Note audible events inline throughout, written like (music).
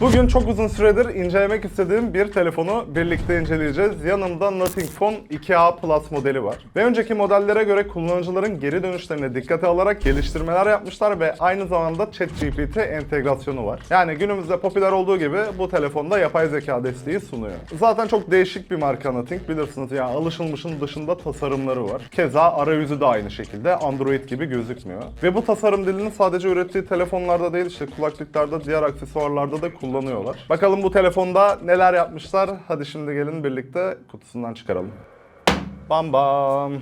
Bugün çok uzun süredir incelemek istediğim bir telefonu birlikte inceleyeceğiz. Yanımda Nothing Phone 2A Plus modeli var. Ve önceki modellere göre kullanıcıların geri dönüşlerine dikkate alarak geliştirmeler yapmışlar ve aynı zamanda ChatGPT entegrasyonu var. Yani günümüzde popüler olduğu gibi bu telefonda yapay zeka desteği sunuyor. Zaten çok değişik bir marka Nothing bilirsiniz ya alışılmışın dışında tasarımları var. Keza arayüzü de aynı şekilde Android gibi gözükmüyor. Ve bu tasarım dilini sadece ürettiği telefonlarda değil işte kulaklıklarda diğer aksesuarlarda da kullanıyorlar. Bakalım bu telefonda neler yapmışlar. Hadi şimdi gelin birlikte kutusundan çıkaralım. Bam bam.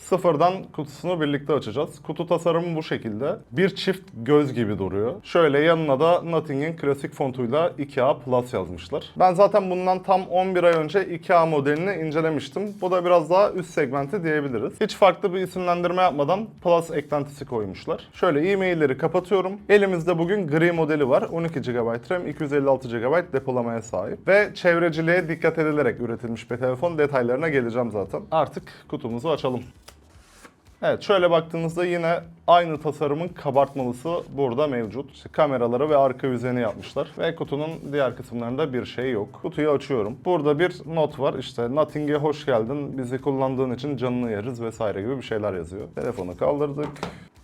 Sıfırdan kutusunu birlikte açacağız. Kutu tasarımı bu şekilde. Bir çift göz gibi duruyor. Şöyle yanına da Nothing'in klasik fontuyla 2A Plus yazmışlar. Ben zaten bundan tam 11 ay önce 2A modelini incelemiştim. Bu da biraz daha üst segmenti diyebiliriz. Hiç farklı bir isimlendirme yapmadan Plus eklentisi koymuşlar. Şöyle e-mailleri kapatıyorum. Elimizde bugün gri modeli var. 12 GB RAM, 256 GB depolamaya sahip. Ve çevreciliğe dikkat edilerek üretilmiş bir telefon. Detaylarına geleceğim zaten. Artık kutumuzu açalım. Evet şöyle baktığınızda yine aynı tasarımın kabartmalısı burada mevcut. İşte kameraları ve arka yüzeyini yapmışlar. Ve kutunun diğer kısımlarında bir şey yok. Kutuyu açıyorum. Burada bir not var. İşte Nothing'e hoş geldin. Bizi kullandığın için canını yeriz vesaire gibi bir şeyler yazıyor. Telefonu kaldırdık.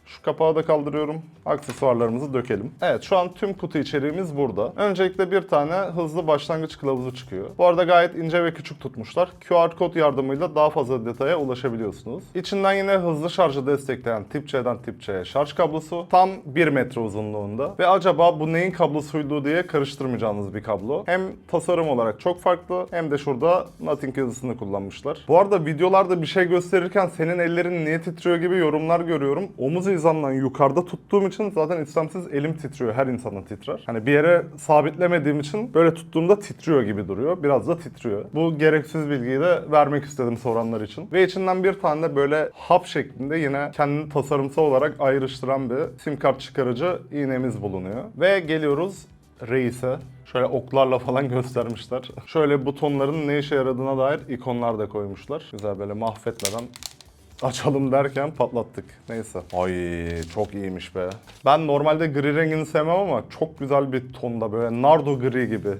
Şu kapağı da kaldırıyorum. Aksesuarlarımızı dökelim. Evet şu an tüm kutu içeriğimiz burada. Öncelikle bir tane hızlı başlangıç kılavuzu çıkıyor. Bu arada gayet ince ve küçük tutmuşlar. QR kod yardımıyla daha fazla detaya ulaşabiliyorsunuz. İçinden yine hızlı şarjı destekleyen tip C'den tip C'ye şarj kablosu. Tam 1 metre uzunluğunda. Ve acaba bu neyin kablosuydu diye karıştırmayacağınız bir kablo. Hem tasarım olarak çok farklı hem de şurada Nothing yazısını kullanmışlar. Bu arada videolarda bir şey gösterirken senin ellerin niye titriyor gibi yorumlar görüyorum. Omuz hizamdan yukarıda tuttuğum için zaten istemsiz elim titriyor. Her insanın titrer. Hani bir yere sabitlemediğim için böyle tuttuğumda titriyor gibi duruyor. Biraz da titriyor. Bu gereksiz bilgiyi de vermek istedim soranlar için. Ve içinden bir tane de böyle hap şeklinde yine kendini tasarımsal olarak ayrıştıran bir sim kart çıkarıcı iğnemiz bulunuyor. Ve geliyoruz reise. Şöyle oklarla falan (laughs) göstermişler. Şöyle butonların ne işe yaradığına dair ikonlar da koymuşlar. Güzel böyle mahvetmeden açalım derken patlattık. Neyse. Ay çok iyiymiş be. Ben normalde gri rengini sevmem ama çok güzel bir tonda böyle nardo gri gibi.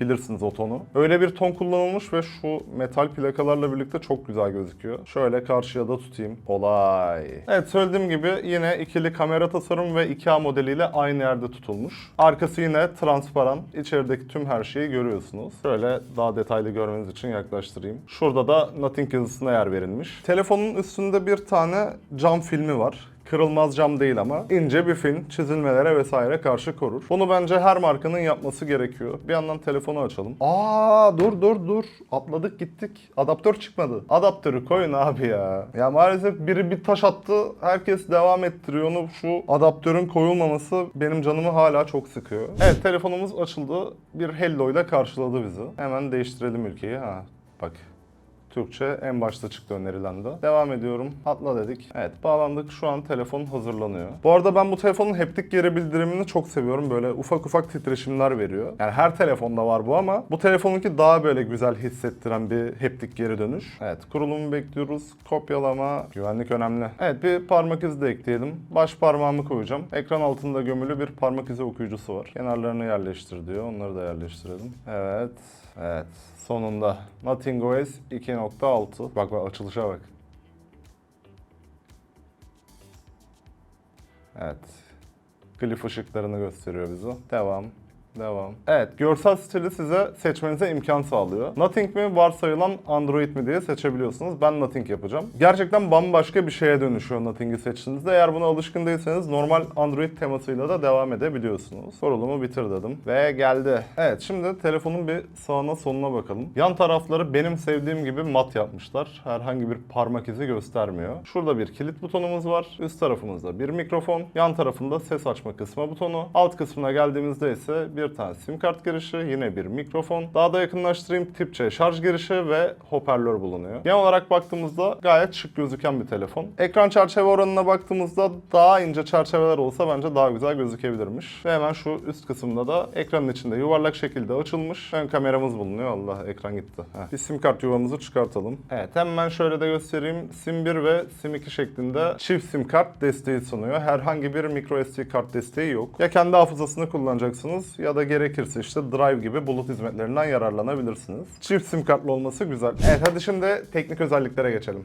Bilirsiniz o tonu. Öyle bir ton kullanılmış ve şu metal plakalarla birlikte çok güzel gözüküyor. Şöyle karşıya da tutayım. Kolay. Evet söylediğim gibi yine ikili kamera tasarım ve 2A modeliyle aynı yerde tutulmuş. Arkası yine transparan. İçerideki tüm her şeyi görüyorsunuz. Şöyle daha detaylı görmeniz için yaklaştırayım. Şurada da Nothing yazısına yer verilmiş. Telefonun üstünde bir tane cam filmi var. Kırılmaz cam değil ama ince bir film çizilmelere vesaire karşı korur. Bunu bence her markanın yapması gerekiyor. Bir yandan telefonu açalım. Aa dur dur dur. Atladık gittik. Adaptör çıkmadı. Adaptörü koyun abi ya. Ya maalesef biri bir taş attı. Herkes devam ettiriyor onu. Şu adaptörün koyulmaması benim canımı hala çok sıkıyor. Evet telefonumuz açıldı. Bir hello ile karşıladı bizi. Hemen değiştirelim ülkeyi. Ha bak Türkçe en başta çıktı önerilen de. Devam ediyorum. Atla dedik. Evet bağlandık. Şu an telefon hazırlanıyor. Bu arada ben bu telefonun heptik geri bildirimini çok seviyorum. Böyle ufak ufak titreşimler veriyor. Yani her telefonda var bu ama bu telefonunki daha böyle güzel hissettiren bir heptik geri dönüş. Evet kurulumu bekliyoruz. Kopyalama. Güvenlik önemli. Evet bir parmak izi de ekleyelim. Baş parmağımı koyacağım. Ekran altında gömülü bir parmak izi okuyucusu var. Kenarlarını yerleştir diyor. Onları da yerleştirelim. Evet. Evet. Sonunda Nothing OS 2.6. Bak bak açılışa bak. Evet. Glif ışıklarını gösteriyor bize. Devam. Devam. Evet, görsel stili size seçmenize imkan sağlıyor. Nothing mi, varsayılan Android mi diye seçebiliyorsunuz. Ben Nothing yapacağım. Gerçekten bambaşka bir şeye dönüşüyor Nothing'i seçtiğinizde. Eğer buna alışkın değilseniz normal Android temasıyla da devam edebiliyorsunuz. Sorulumu bitir dedim. Ve geldi. Evet, şimdi telefonun bir sağına soluna bakalım. Yan tarafları benim sevdiğim gibi mat yapmışlar. Herhangi bir parmak izi göstermiyor. Şurada bir kilit butonumuz var. Üst tarafımızda bir mikrofon. Yan tarafında ses açma kısmı butonu. Alt kısmına geldiğimizde ise bir tane sim kart girişi, yine bir mikrofon. Daha da yakınlaştırayım tip C şarj girişi ve hoparlör bulunuyor. Genel olarak baktığımızda gayet şık gözüken bir telefon. Ekran çerçeve oranına baktığımızda daha ince çerçeveler olsa bence daha güzel gözükebilirmiş. Ve hemen şu üst kısımda da ekranın içinde yuvarlak şekilde açılmış. Ön kameramız bulunuyor. Allah ekran gitti. Heh. Bir sim kart yuvamızı çıkartalım. Evet hemen şöyle de göstereyim. Sim 1 ve Sim 2 şeklinde çift sim kart desteği sunuyor. Herhangi bir micro SD kart desteği yok. Ya kendi hafızasını kullanacaksınız ya ya da gerekirse işte Drive gibi bulut hizmetlerinden yararlanabilirsiniz. Çift sim kartlı olması güzel. Evet hadi şimdi teknik özelliklere geçelim.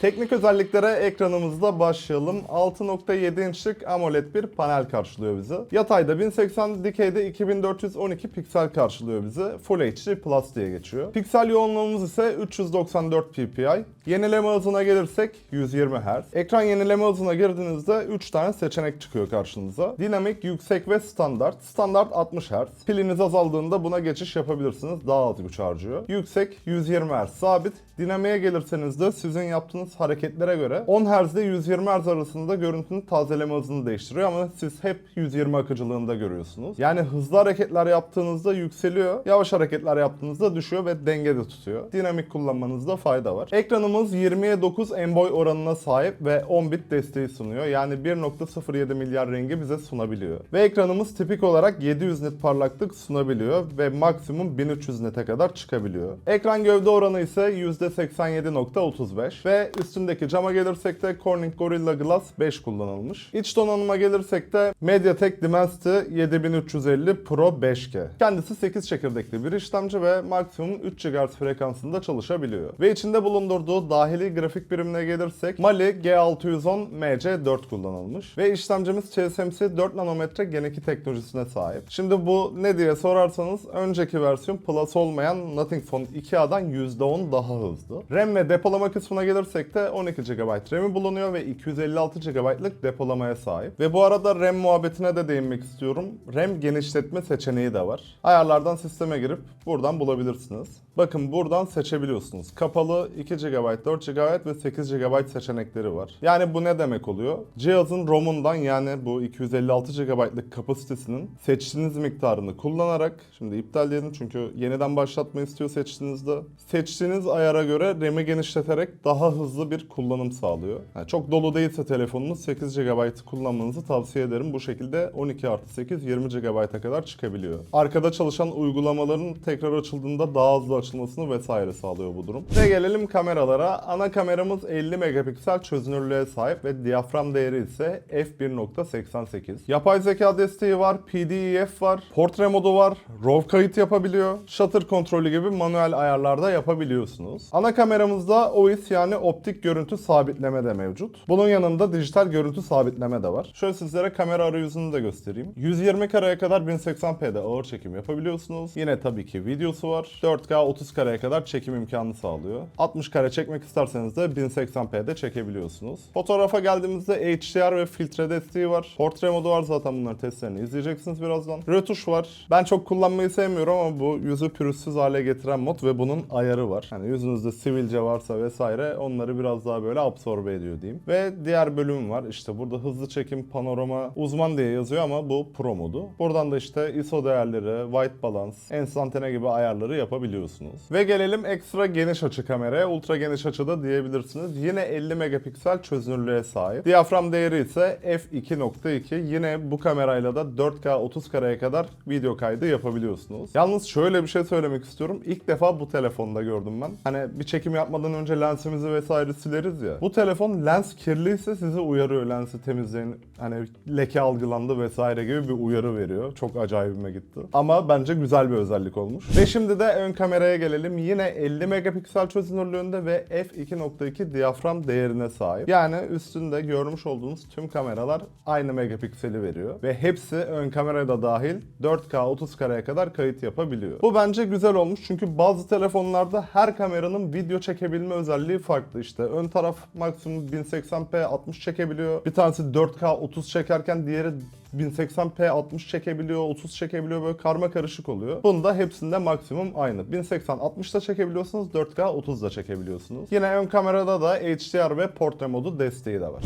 Teknik özelliklere ekranımızda başlayalım. 6.7 inçlik AMOLED bir panel karşılıyor bizi. Yatayda 1080, dikeyde 2412 piksel karşılıyor bizi. Full HD Plus diye geçiyor. Piksel yoğunluğumuz ise 394 ppi. Yenileme hızına gelirsek 120 Hz. Ekran yenileme hızına girdiğinizde 3 tane seçenek çıkıyor karşınıza. Dinamik, yüksek ve standart. Standart 60 Hz. Piliniz azaldığında buna geçiş yapabilirsiniz. Daha az güç harcıyor. Yüksek 120 Hz sabit. Dinamiğe gelirseniz de sizin yaptığınız hareketlere göre 10 Hz ile 120 Hz arasında görüntünün tazeleme hızını değiştiriyor ama siz hep 120 akıcılığında görüyorsunuz. Yani hızlı hareketler yaptığınızda yükseliyor, yavaş hareketler yaptığınızda düşüyor ve dengede tutuyor. Dinamik kullanmanızda fayda var. Ekranımız 20'ye 9 en boy oranına sahip ve 10 bit desteği sunuyor. Yani 1.07 milyar rengi bize sunabiliyor. Ve ekranımız tipik olarak 700 nit parlaklık sunabiliyor ve maksimum 1300 nete kadar çıkabiliyor. Ekran gövde oranı ise %87.35 ve üstündeki cama gelirsek de Corning Gorilla Glass 5 kullanılmış. İç donanıma gelirsek de MediaTek Dimensity 7350 Pro 5G. Kendisi 8 çekirdekli bir işlemci ve maksimum 3 GHz frekansında çalışabiliyor. Ve içinde bulundurduğu dahili grafik birimine gelirsek Mali G610 MC4 kullanılmış ve işlemcimiz TSMC 4 nanometre Gen 2 teknolojisine sahip. Şimdi bu ne diye sorarsanız önceki versiyon Plus olmayan Nothing Phone 2A'dan %10 daha hızlı. RAM ve depolama kısmına gelirsek de 12 GB RAM'i bulunuyor ve 256 GB'lık depolamaya sahip. Ve bu arada RAM muhabbetine de değinmek istiyorum. RAM genişletme seçeneği de var. Ayarlardan sisteme girip buradan bulabilirsiniz. Bakın buradan seçebiliyorsunuz. Kapalı 2 GB, 4 GB ve 8 GB seçenekleri var. Yani bu ne demek oluyor? Cihazın ROM'undan yani bu 256 GB'lık kapasitesinin seçtiğiniz miktarını kullanarak şimdi iptal diyelim çünkü yeniden başlatma istiyor seçtiğinizde. Seçtiğiniz ayara göre RAM'i genişleterek daha hızlı bir kullanım sağlıyor. Yani çok dolu değilse telefonunuz 8 GB kullanmanızı tavsiye ederim. Bu şekilde 12 artı 8 20 GB'a kadar çıkabiliyor. Arkada çalışan uygulamaların tekrar açıldığında daha hızlı açılmasını vesaire sağlıyor bu durum. Ve gelelim kameralara. Ana kameramız 50 megapiksel çözünürlüğe sahip ve diyafram değeri ise f1.88. Yapay zeka desteği var, PDEF var, portre modu var, RAW kayıt yapabiliyor, shutter kontrolü gibi manuel ayarlarda yapabiliyorsunuz. Ana kameramızda OIS yani optik görüntü sabitleme de mevcut. Bunun yanında dijital görüntü sabitleme de var. Şöyle sizlere kamera arayüzünü de göstereyim. 120 kareye kadar 1080p'de ağır çekim yapabiliyorsunuz. Yine tabii ki videosu var. 4K 30 kareye kadar çekim imkanı sağlıyor. 60 kare çekmek isterseniz de 1080p'de çekebiliyorsunuz. Fotoğrafa geldiğimizde HDR ve filtre desteği var. Portre modu var zaten bunların testlerini izleyeceksiniz birazdan. Rötuş var. Ben çok kullanmayı sevmiyorum ama bu yüzü pürüzsüz hale getiren mod ve bunun ayarı var. Hani yüzünüzde sivilce varsa vesaire onları biraz daha böyle absorbe ediyor diyeyim. Ve diğer bölüm var. İşte burada hızlı çekim, panorama, uzman diye yazıyor ama bu pro modu. Buradan da işte ISO değerleri, white balance, enstantane gibi ayarları yapabiliyorsunuz. Ve gelelim ekstra geniş açı kameraya. Ultra geniş açıda diyebilirsiniz. Yine 50 megapiksel çözünürlüğe sahip. Diyafram değeri ise f2.2. Yine bu kamerayla da 4K 30 kareye kadar video kaydı yapabiliyorsunuz. Yalnız şöyle bir şey söylemek istiyorum. İlk defa bu telefonda gördüm ben. Hani bir çekim yapmadan önce lensimizi vesaire sileriz ya. Bu telefon lens kirliyse sizi uyarıyor lensi temizleyin. Hani leke algılandı vesaire gibi bir uyarı veriyor. Çok acayibime gitti. Ama bence güzel bir özellik olmuş. Ve şimdi de ön kameraya gelelim. Yine 50 megapiksel çözünürlüğünde ve f2.2 diyafram değerine sahip. Yani üstünde görmüş olduğunuz tüm kameralar aynı megapikseli veriyor. Ve hepsi ön kameraya da dahil 4K 30 kareye kadar kayıt yapabiliyor. Bu bence güzel olmuş çünkü bazı telefonlarda her kameranın video çekebilme özelliği farklı işte. Ön taraf maksimum 1080p 60 çekebiliyor. Bir tanesi 4K 30 çekerken diğeri 1080p 60 çekebiliyor, 30 çekebiliyor böyle karma karışık oluyor. Bunda hepsinde maksimum aynı. 1080 60 da çekebiliyorsunuz, 4K 30 da çekebiliyorsunuz. Yine ön kamerada da HDR ve portre modu desteği de var.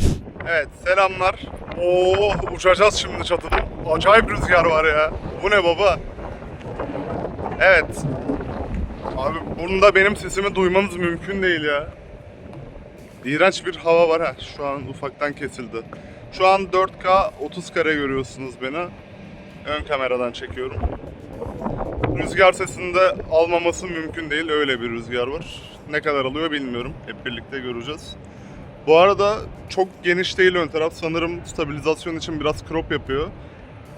Evet selamlar. Oo uçacağız şimdi çatıda. Acayip rüzgar var ya. Bu ne baba? Evet. Abi bunda benim sesimi duymanız mümkün değil ya. İğrenç bir hava var ha. Şu an ufaktan kesildi. Şu an 4K 30 kare görüyorsunuz beni. Ön kameradan çekiyorum. Rüzgar sesini de almaması mümkün değil. Öyle bir rüzgar var. Ne kadar alıyor bilmiyorum. Hep birlikte göreceğiz. Bu arada çok geniş değil ön taraf. Sanırım stabilizasyon için biraz crop yapıyor.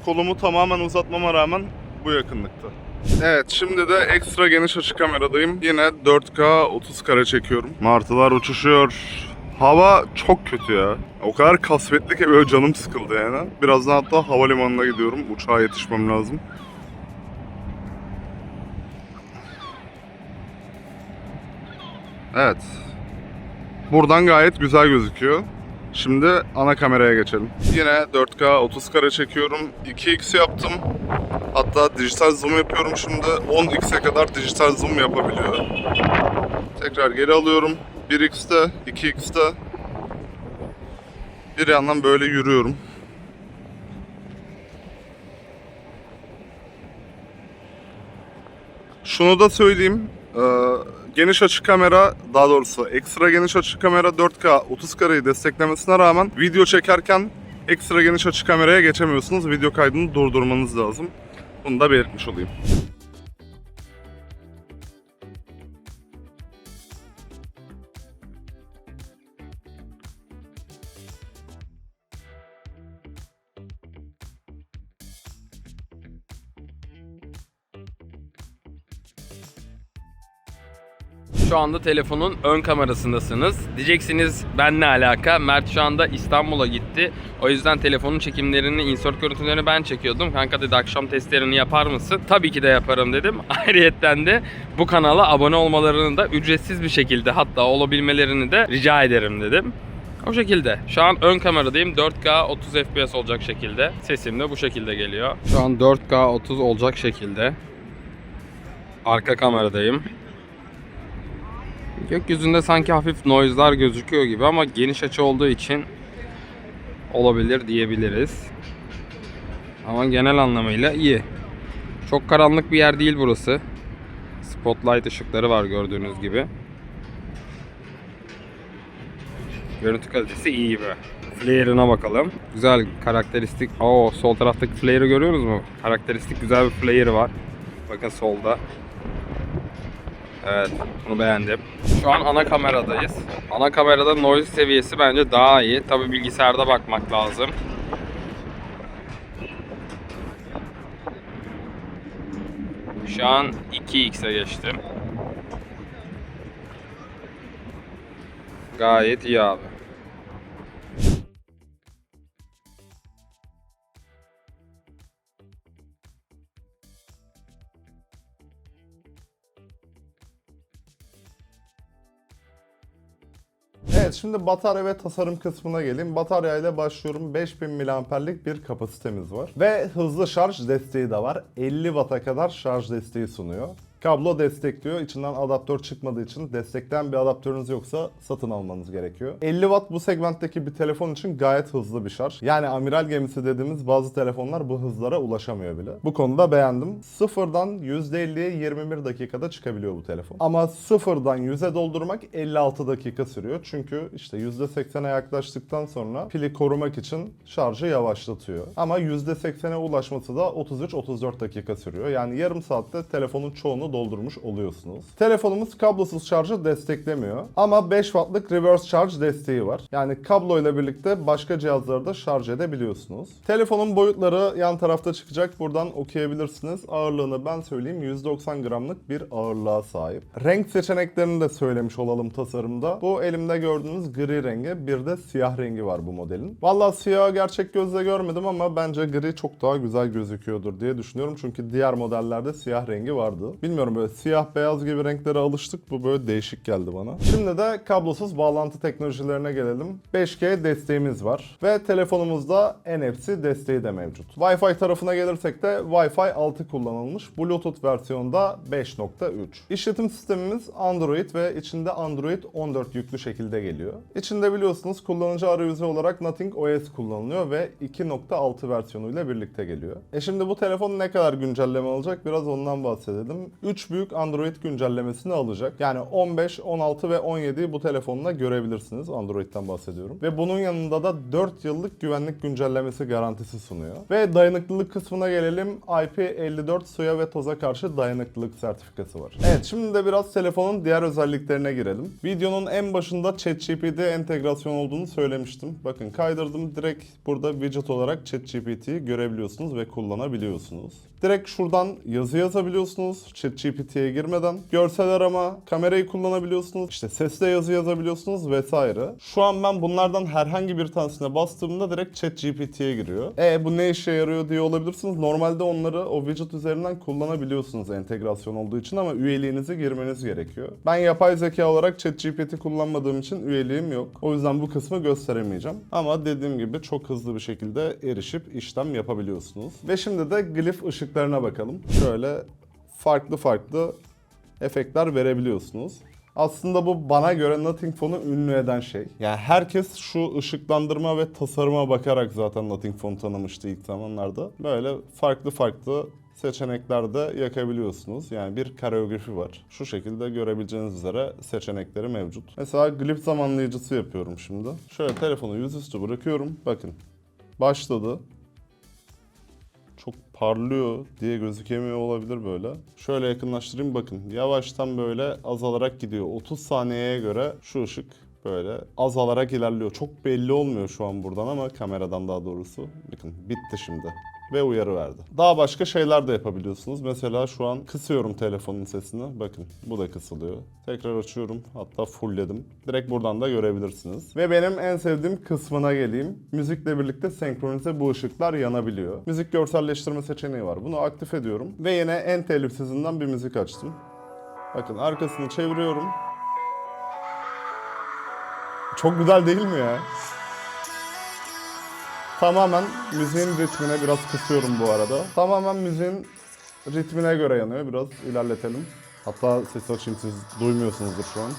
Kolumu tamamen uzatmama rağmen bu yakınlıkta. Evet şimdi de ekstra geniş açı kameradayım. Yine 4K 30 kare çekiyorum. Martılar uçuşuyor. Hava çok kötü ya. O kadar kasvetli ki böyle canım sıkıldı yani. Birazdan hatta havalimanına gidiyorum. Uçağa yetişmem lazım. Evet. Buradan gayet güzel gözüküyor. Şimdi ana kameraya geçelim. Yine 4K 30 kare çekiyorum. 2x yaptım. Hatta dijital zoom yapıyorum şimdi. 10x'e kadar dijital zoom yapabiliyor. Tekrar geri alıyorum. 1x'te, 2x'te. Bir yandan böyle yürüyorum. Şunu da söyleyeyim. Ee, geniş açı kamera, daha doğrusu ekstra geniş açı kamera 4K 30 kareyi desteklemesine rağmen video çekerken ekstra geniş açı kameraya geçemiyorsunuz. Video kaydını durdurmanız lazım. Bunu da belirtmiş olayım. Şu anda telefonun ön kamerasındasınız. Diyeceksiniz ben ne alaka? Mert şu anda İstanbul'a gitti. O yüzden telefonun çekimlerini, insert görüntülerini ben çekiyordum. Kanka dedi akşam testlerini yapar mısın? Tabii ki de yaparım dedim. (laughs) Ayrıyetten de bu kanala abone olmalarını da ücretsiz bir şekilde hatta olabilmelerini de rica ederim dedim. O şekilde. Şu an ön kameradayım. 4K 30 FPS olacak şekilde. Sesim de bu şekilde geliyor. Şu an 4K 30 olacak şekilde. Arka kameradayım. Gökyüzünde sanki hafif noise'lar gözüküyor gibi ama geniş açı olduğu için olabilir diyebiliriz. Ama genel anlamıyla iyi. Çok karanlık bir yer değil burası. Spotlight ışıkları var gördüğünüz gibi. Görüntü kalitesi iyi gibi. Flare'ına bakalım. Güzel karakteristik. Oo sol taraftaki flare'ı görüyorsunuz mu? Karakteristik güzel bir flare var. Bakın solda. Evet, bunu beğendim. Şu an ana kameradayız. Ana kamerada noise seviyesi bence daha iyi. Tabi bilgisayarda bakmak lazım. Şu an 2x'e geçtim. Gayet iyi abi. Evet şimdi batarya ve tasarım kısmına geleyim. Batarya ile başlıyorum. 5000 mAh'lik bir kapasitemiz var. Ve hızlı şarj desteği de var. 50 Watt'a kadar şarj desteği sunuyor. Kablo destekliyor. İçinden adaptör çıkmadığı için destekleyen bir adaptörünüz yoksa satın almanız gerekiyor. 50 Watt bu segmentteki bir telefon için gayet hızlı bir şarj. Yani amiral gemisi dediğimiz bazı telefonlar bu hızlara ulaşamıyor bile. Bu konuda beğendim. Sıfırdan %50'ye 21 dakikada çıkabiliyor bu telefon. Ama sıfırdan 100'e doldurmak 56 dakika sürüyor. Çünkü işte %80'e yaklaştıktan sonra pili korumak için şarjı yavaşlatıyor. Ama %80'e ulaşması da 33-34 dakika sürüyor. Yani yarım saatte telefonun çoğunu doldurmuş oluyorsunuz. Telefonumuz kablosuz şarjı desteklemiyor. Ama 5 wattlık reverse charge desteği var. Yani kablo ile birlikte başka cihazları da şarj edebiliyorsunuz. Telefonun boyutları yan tarafta çıkacak. Buradan okuyabilirsiniz. Ağırlığını ben söyleyeyim 190 gramlık bir ağırlığa sahip. Renk seçeneklerini de söylemiş olalım tasarımda. Bu elimde gördüğünüz gri rengi bir de siyah rengi var bu modelin. Valla siyahı gerçek gözle görmedim ama bence gri çok daha güzel gözüküyordur diye düşünüyorum. Çünkü diğer modellerde siyah rengi vardı. Bilmiyorum böyle siyah beyaz gibi renklere alıştık. Bu böyle değişik geldi bana. Şimdi de kablosuz bağlantı teknolojilerine gelelim. 5G desteğimiz var. Ve telefonumuzda NFC desteği de mevcut. Wi-Fi tarafına gelirsek de Wi-Fi 6 kullanılmış. Bluetooth versiyonda 5.3. İşletim sistemimiz Android ve içinde Android 14 yüklü şekilde geliyor. İçinde biliyorsunuz kullanıcı arayüzü olarak Nothing OS kullanılıyor ve 2.6 versiyonuyla birlikte geliyor. E şimdi bu telefon ne kadar güncelleme alacak biraz ondan bahsedelim. 3 büyük Android güncellemesini alacak. Yani 15, 16 ve 17'yi bu telefonla görebilirsiniz. Android'den bahsediyorum. Ve bunun yanında da 4 yıllık güvenlik güncellemesi garantisi sunuyor. Ve dayanıklılık kısmına gelelim. IP54 suya ve toza karşı dayanıklılık sertifikası var. Evet şimdi de biraz telefonun diğer özelliklerine girelim. Videonun en başında ChatGPT entegrasyon olduğunu söylemiştim. Bakın kaydırdım direkt burada widget olarak ChatGPT'yi görebiliyorsunuz ve kullanabiliyorsunuz. Direkt şuradan yazı yazabiliyorsunuz ChatGPT'ye girmeden. Görsel arama, kamerayı kullanabiliyorsunuz. İşte sesle yazı yazabiliyorsunuz vesaire. Şu an ben bunlardan herhangi bir tanesine bastığımda direkt ChatGPT'ye giriyor. E bu ne işe yarıyor diye olabilirsiniz. Normalde onları o widget üzerinden kullanabiliyorsunuz entegrasyon olduğu için ama üyeliğinizi girmeniz gerekiyor. Ben yapay zeka olarak ChatGPT kullanmadığım için üyeliğim yok. O yüzden bu kısmı gösteremeyeceğim. Ama dediğim gibi çok hızlı bir şekilde erişip işlem yapabiliyorsunuz. Ve şimdi de glif ışıklarına bakalım. Şöyle farklı farklı efektler verebiliyorsunuz. Aslında bu bana göre Nothing Phone'u ünlü eden şey. Yani herkes şu ışıklandırma ve tasarıma bakarak zaten Nothing Phone tanımıştı ilk zamanlarda. Böyle farklı farklı seçeneklerde yakabiliyorsunuz. Yani bir koreografi var. Şu şekilde görebileceğiniz üzere seçenekleri mevcut. Mesela glip zamanlayıcısı yapıyorum şimdi. Şöyle telefonu yüzüstü bırakıyorum. Bakın başladı parlıyor diye gözükemiyor olabilir böyle. Şöyle yakınlaştırayım bakın. Yavaştan böyle azalarak gidiyor. 30 saniyeye göre şu ışık böyle azalarak ilerliyor. Çok belli olmuyor şu an buradan ama kameradan daha doğrusu. Bakın bitti şimdi ve uyarı verdi. Daha başka şeyler de yapabiliyorsunuz. Mesela şu an kısıyorum telefonun sesini. Bakın bu da kısılıyor. Tekrar açıyorum. Hatta fullledim. Direkt buradan da görebilirsiniz. Ve benim en sevdiğim kısmına geleyim. Müzikle birlikte senkronize bu ışıklar yanabiliyor. Müzik görselleştirme seçeneği var. Bunu aktif ediyorum. Ve yine en telifsizinden bir müzik açtım. Bakın arkasını çeviriyorum. Çok güzel değil mi ya? Tamamen müziğin ritmine biraz kısıyorum bu arada. Tamamen müziğin ritmine göre yanıyor. Biraz ilerletelim. Hatta ses açayım siz duymuyorsunuzdur şu an.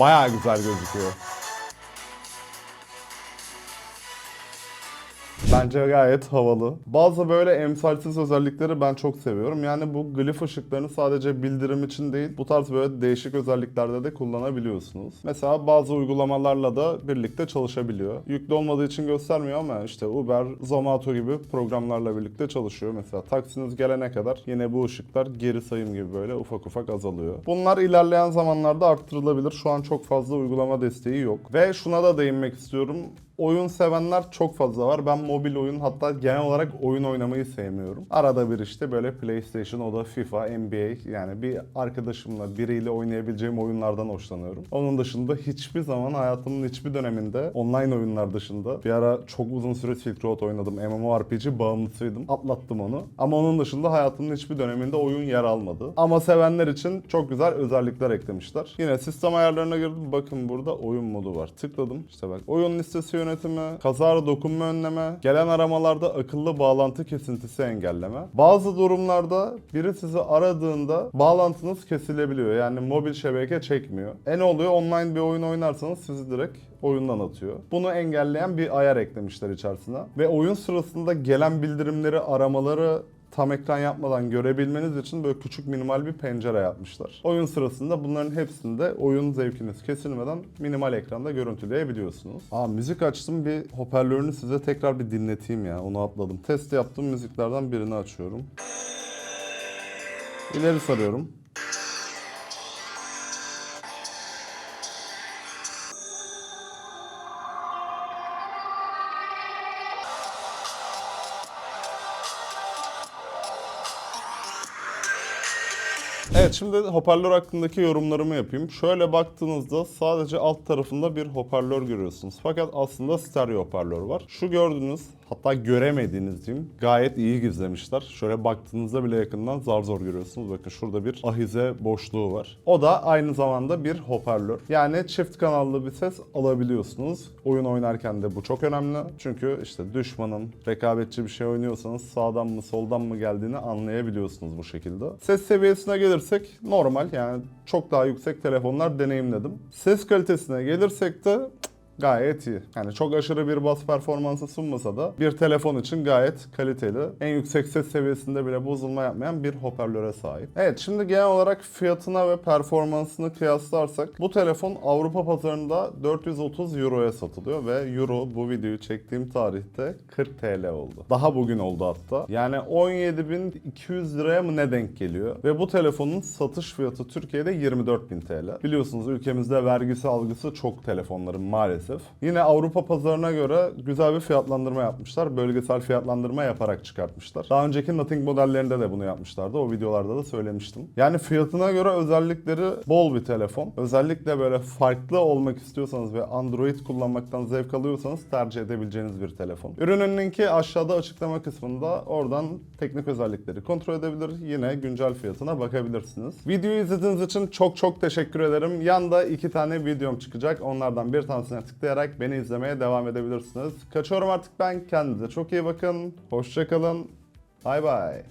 Bayağı güzel gözüküyor. Bence gayet havalı. Bazı böyle emsalsiz özellikleri ben çok seviyorum. Yani bu glif ışıklarını sadece bildirim için değil, bu tarz böyle değişik özelliklerde de kullanabiliyorsunuz. Mesela bazı uygulamalarla da birlikte çalışabiliyor. Yüklü olmadığı için göstermiyor ama işte Uber, Zomato gibi programlarla birlikte çalışıyor. Mesela taksiniz gelene kadar yine bu ışıklar geri sayım gibi böyle ufak ufak azalıyor. Bunlar ilerleyen zamanlarda arttırılabilir. Şu an çok fazla uygulama desteği yok. Ve şuna da değinmek istiyorum oyun sevenler çok fazla var. Ben mobil oyun hatta genel olarak oyun oynamayı sevmiyorum. Arada bir işte böyle PlayStation o da FIFA, NBA yani bir arkadaşımla biriyle oynayabileceğim oyunlardan hoşlanıyorum. Onun dışında hiçbir zaman hayatımın hiçbir döneminde online oyunlar dışında bir ara çok uzun süre Silk Road oynadım. MMORPG bağımlısıydım. Atlattım onu. Ama onun dışında hayatımın hiçbir döneminde oyun yer almadı. Ama sevenler için çok güzel özellikler eklemişler. Yine sistem ayarlarına girdim. Bakın burada oyun modu var. Tıkladım. İşte bak oyun listesi yönetimi, kazara dokunma önleme, gelen aramalarda akıllı bağlantı kesintisi engelleme. Bazı durumlarda biri sizi aradığında bağlantınız kesilebiliyor. Yani mobil şebeke çekmiyor. E ne oluyor? Online bir oyun oynarsanız sizi direkt oyundan atıyor. Bunu engelleyen bir ayar eklemişler içerisine. Ve oyun sırasında gelen bildirimleri, aramaları tam ekran yapmadan görebilmeniz için böyle küçük minimal bir pencere yapmışlar. Oyun sırasında bunların hepsinde oyun zevkiniz kesilmeden minimal ekranda görüntüleyebiliyorsunuz. Aa müzik açtım bir hoparlörünü size tekrar bir dinleteyim ya onu atladım. Test yaptığım müziklerden birini açıyorum. İleri sarıyorum. Evet şimdi hoparlör hakkındaki yorumlarımı yapayım. Şöyle baktığınızda sadece alt tarafında bir hoparlör görüyorsunuz. Fakat aslında stereo hoparlör var. Şu gördüğünüz hatta göremediğiniz diyeyim gayet iyi gizlemişler. Şöyle baktığınızda bile yakından zar zor görüyorsunuz. Bakın şurada bir ahize boşluğu var. O da aynı zamanda bir hoparlör. Yani çift kanallı bir ses alabiliyorsunuz. Oyun oynarken de bu çok önemli. Çünkü işte düşmanın rekabetçi bir şey oynuyorsanız sağdan mı soldan mı geldiğini anlayabiliyorsunuz bu şekilde. Ses seviyesine gelirsek normal yani çok daha yüksek telefonlar deneyimledim. Ses kalitesine gelirsek de gayet iyi. Yani çok aşırı bir bas performansı sunmasa da bir telefon için gayet kaliteli. En yüksek ses seviyesinde bile bozulma yapmayan bir hoparlöre sahip. Evet şimdi genel olarak fiyatına ve performansını kıyaslarsak bu telefon Avrupa pazarında 430 Euro'ya satılıyor ve Euro bu videoyu çektiğim tarihte 40 TL oldu. Daha bugün oldu hatta. Yani 17.200 liraya mı ne denk geliyor? Ve bu telefonun satış fiyatı Türkiye'de 24.000 TL. Biliyorsunuz ülkemizde vergisi algısı çok telefonların maalesef. Yine Avrupa pazarına göre güzel bir fiyatlandırma yapmışlar. Bölgesel fiyatlandırma yaparak çıkartmışlar. Daha önceki Nothing modellerinde de bunu yapmışlardı. O videolarda da söylemiştim. Yani fiyatına göre özellikleri bol bir telefon. Özellikle böyle farklı olmak istiyorsanız ve Android kullanmaktan zevk alıyorsanız tercih edebileceğiniz bir telefon. Ürünün linki aşağıda açıklama kısmında. Oradan teknik özellikleri kontrol edebilir. Yine güncel fiyatına bakabilirsiniz. Videoyu izlediğiniz için çok çok teşekkür ederim. Yanda iki tane videom çıkacak. Onlardan bir tanesine tıklayarak beni izlemeye devam edebilirsiniz. Kaçıyorum artık ben. Kendinize çok iyi bakın. Hoşçakalın. Bay bay.